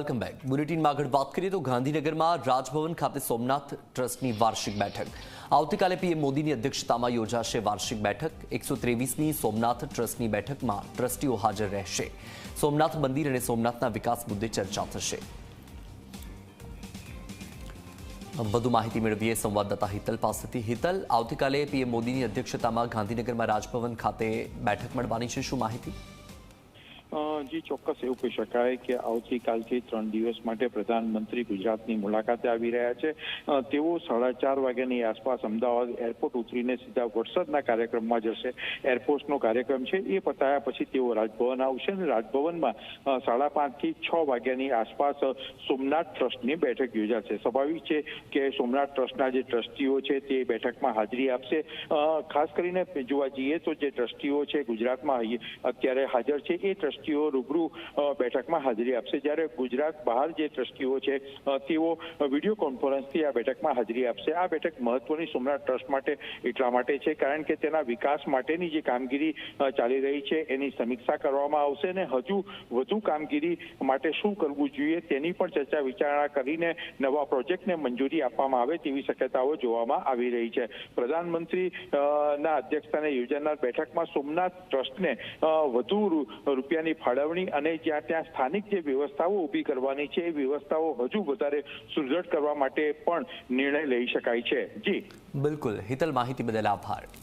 Welcome back બુલેટિનમાં આગળ વાત કરીએ તો ગાંધીનગરમાં રાજભવન ખાતે સોમનાથ ટ્રસ્ટની વાર્ષિક બેઠક. આવતીકાલે પીએમ મોદીની અધ્યક્ષતામાં યોજાશે વાર્ષિક બેઠક. એકસો ત્રેવીસની સોમનાથ ટ્રસ્ટની બેઠકમાં ટ્રસ્ટીઓ હાજર રહેશે. સોમનાથ મંદિર અને સોમનાથના વિકાસ મુદ્દે ચર્ચા થશે. વધુ માહિતી મેળવીએ સંવાદદાતા હિતલ પાસેથી. હિતલ, આવતીકાલે પીએમ મોદીની અધ્યક્ષતામાં ગાંધીનગરમાં રાજભવન ખાતે બેઠક મળવાની છે. શું માહિતી? જી, ચોક્કસ એવું કહી શકાય કે આવતીકાલથી ત્રણ દિવસ માટે પ્રધાનમંત્રી ગુજરાતની મુલાકાતે આવી રહ્યા છે. તેઓ સાડા ચાર વાગ્યાની આસપાસ અમદાવાદ એરપોર્ટ ઉતરીને સીધા વરસાદના કાર્યક્રમમાં જશે. એરપોર્ટનો કાર્યક્રમ છે એ પતાયા પછી તેઓ રાજભવન આવશે અને રાજભવનમાં સાડા પાંચથી છ વાગ્યાની આસપાસ સોમનાથ ટ્રસ્ટની બેઠક યોજાશે. સ્વાભાવિક છે કે સોમનાથ ટ્રસ્ટના જે ટ્રસ્ટીઓ છે તે બેઠકમાં હાજરી આપશે. ખાસ કરીને જોવા જઈએ તો જે ટ્રસ્ટીઓ છે ગુજરાતમાં અત્યારે હાજર છે એ ટ્રસ્ટીઓ રૂબરૂ બેઠકમાં હાજરી આપશે. જ્યારે ગુજરાત બહાર જે ટ્રસ્ટીઓ છે તેઓ વીડિયો કોન્ફરન્સથી આ બેઠકમાં હાજરી આપશે. આ બેઠક મહત્વની સોમનાથ ટ્રસ્ટ માટે, એટલા માટે છે, કારણ કે તેના વિકાસ માટેની જે કામગીરી ચાલી રહી છે, એની સમીક્ષા કરવામાં આવશે અને હજુ વધુ કામગીરી માટે શું કરવું જોઈએ તેની પણ ચર્ચા વિચારણા કરીને નવા પ્રોજેક્ટને મંજૂરી આપવામાં આવે તેવી શક્યતાઓ જોવામાં આવી રહી છે. પ્રધાનમંત્રી ના અધ્યક્ષસ્થાને યોજાનાર બેઠકમાં સોમનાથ ટ્રસ્ટને વધુ રૂ- રૂપિયાની ફાળવણી અને જ્યાં ત્યાં સ્થાનિક જે વ્યવસ્થાઓ ઊભી કરવાની છે, એ વ્યવસ્થાઓ હજુ વધારે સુદૃઢ કરવા માટે પણ નિર્ણય લઈ શકાય છે. જી. બિલકુલ. હિતલ માહિતી બદલ આભાર.